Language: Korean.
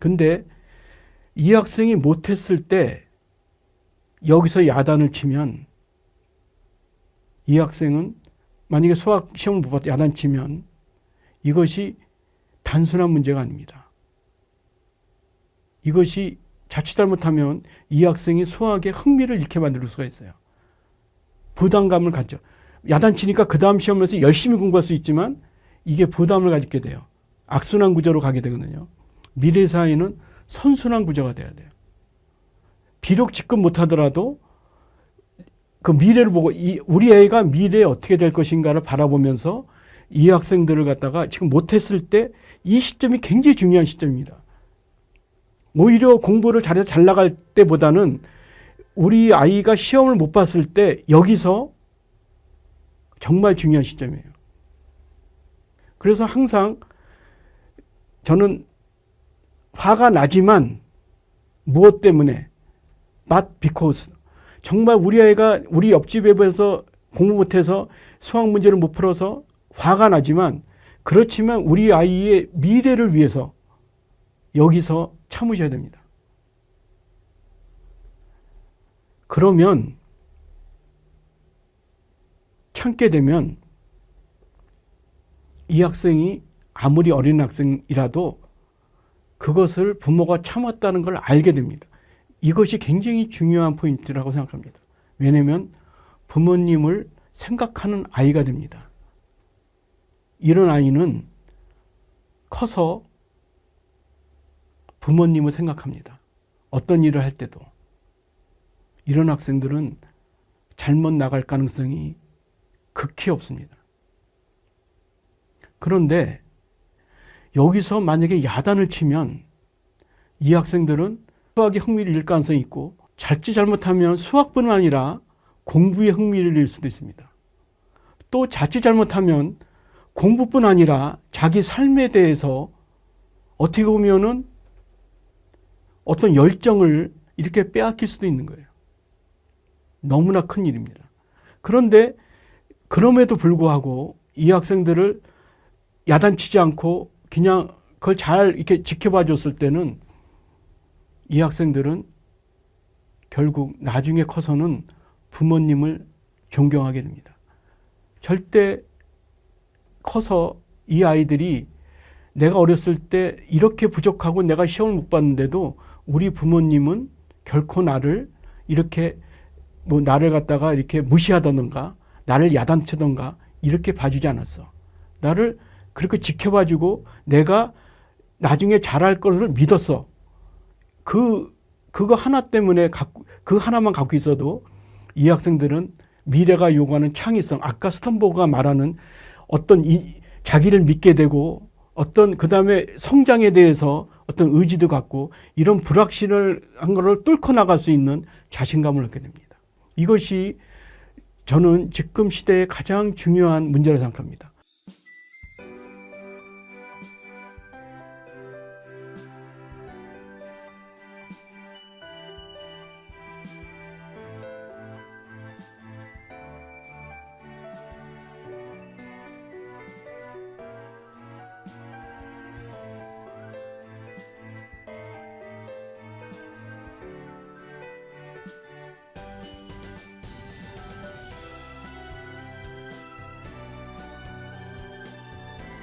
근데 이 학생이 못했을 때 여기서 야단을 치면 이 학생은 만약에 수학 시험을 못 봤다 야단 치면 이것이 단순한 문제가 아닙니다. 이것이 자칫 잘못하면 이 학생이 수학에 흥미를 잃게 만들 수가 있어요. 부담감을 갖죠. 야단 치니까 그 다음 시험에서 열심히 공부할 수 있지만 이게 부담을 가지게 돼요. 악순환 구조로 가게 되거든요. 미래 사회는 선순환 구조가 돼야 돼요. 비록 지금 못하더라도 그 미래를 보고 이 우리 애가 미래에 어떻게 될 것인가를 바라보면서 이 학생들을 갖다가 지금 못했을 때 이 시점이 굉장히 중요한 시점입니다. 오히려 공부를 잘해서 잘 나갈 때보다는 우리 아이가 시험을 못 봤을 때 여기서 정말 중요한 시점이에요. 그래서 항상 저는 화가 나지만 무엇 때문에 not because 정말 우리 아이가 우리 옆집에 비해서 공부 못해서 수학 문제를 못 풀어서 화가 나지만 그렇지만 우리 아이의 미래를 위해서 여기서 참으셔야 됩니다. 그러면 참게 되면 이 학생이 아무리 어린 학생이라도 그것을 부모가 참았다는 걸 알게 됩니다. 이것이 굉장히 중요한 포인트라고 생각합니다. 왜냐하면 부모님을 생각하는 아이가 됩니다. 이런 아이는 커서 부모님을 생각합니다. 어떤 일을 할 때도. 이런 학생들은 잘못 나갈 가능성이 극히 없습니다. 그런데 여기서 만약에 야단을 치면 이 학생들은 수학에 흥미를 잃을 가능성이 있고 잘지 잘못하면 수학뿐 아니라 공부에 흥미를 잃을 수도 있습니다. 또 자칫 잘못하면 공부뿐 아니라 자기 삶에 대해서 어떻게 보면은 어떤 열정을 이렇게 빼앗길 수도 있는 거예요. 너무나 큰 일입니다. 그런데 그럼에도 불구하고 이 학생들을 야단치지 않고 그냥 그걸 잘 이렇게 지켜봐 줬을 때는 이 학생들은 결국 나중에 커서는 부모님을 존경하게 됩니다. 절대 커서 이 아이들이 내가 어렸을 때 이렇게 부족하고 내가 시험을 못 봤는데도 우리 부모님은 결코 나를 이렇게 뭐 나를 갖다가 이렇게 무시하다던가 나를 야단치던가 이렇게 봐주지 않았어. 나를 그렇게 지켜봐주고 내가 나중에 잘할 것을 믿었어. 그 그거 하나 때문에 갖고 그 하나만 갖고 있어도 이 학생들은 미래가 요구하는 창의성, 아까 스턴버그가 말하는 어떤 이, 자기를 믿게 되고 어떤 그 다음에 성장에 대해서 어떤 의지도 갖고 이런 불확실을 한 거를 뚫고 나갈 수 있는 자신감을 얻게 됩니다. 이것이 저는 지금 시대의 가장 중요한 문제라고 생각합니다.